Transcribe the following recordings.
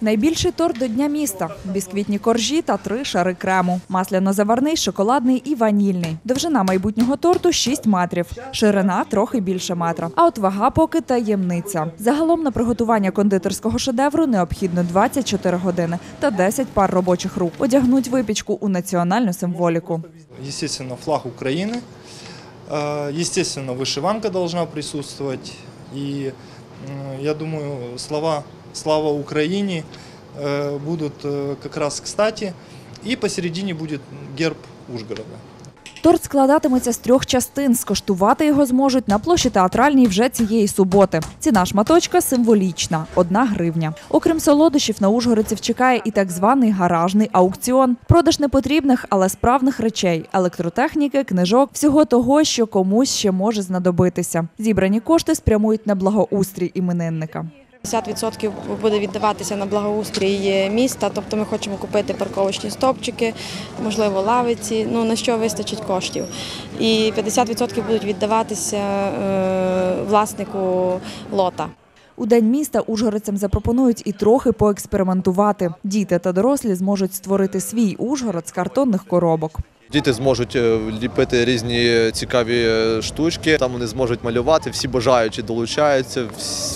Найбільший торт до Дня міста – бісквітні коржі та три шари крему. Масляно-заварний, шоколадний і ванільний. Довжина майбутнього торту – 6 метрів. Ширина – трохи більше метра. А от вага поки таємниця. Загалом на приготування кондитерського шедевру необхідно 24 години та 10 пар робочих рук. Одягнуть випічку у національну символіку. Естественно, флаг Украины. Э, Естественно, вышиванка должна присутствовать. И м, я думаю, слова «Слава Украине» э, будут э, как раз кстати. И посередине будет герб Ужгорода. Торт складатиметься з трьох частин. Скоштувати його зможуть на площі театральній вже цієї суботи. Ціна шматочка символічна одна гривня. Окрім солодощів, на ужгородців чекає і так званий гаражний аукціон. Продаж непотрібних, але справних речей, електротехніки, книжок, всього того, що комусь ще може знадобитися. Зібрані кошти спрямують на благоустрій іменинника. 50% буде віддаватися на благоустрій міста, тобто ми хочемо купити парковочні стовпчики, можливо, лавиці, ну на що вистачить коштів. І 50% будуть віддаватися е, власнику лота. У день міста ужгородцям запропонують і трохи поекспериментувати. Діти та дорослі зможуть створити свій Ужгород з картонних коробок. Діти зможуть е, ліпити різні цікаві е, штучки. Там вони зможуть малювати. Всі бажаючі долучаються.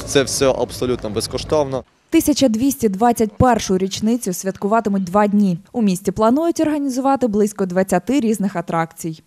Це все абсолютно безкоштовно. 1221-ю річницю святкуватимуть два дні. У місті планують організувати близько 20 різних атракцій.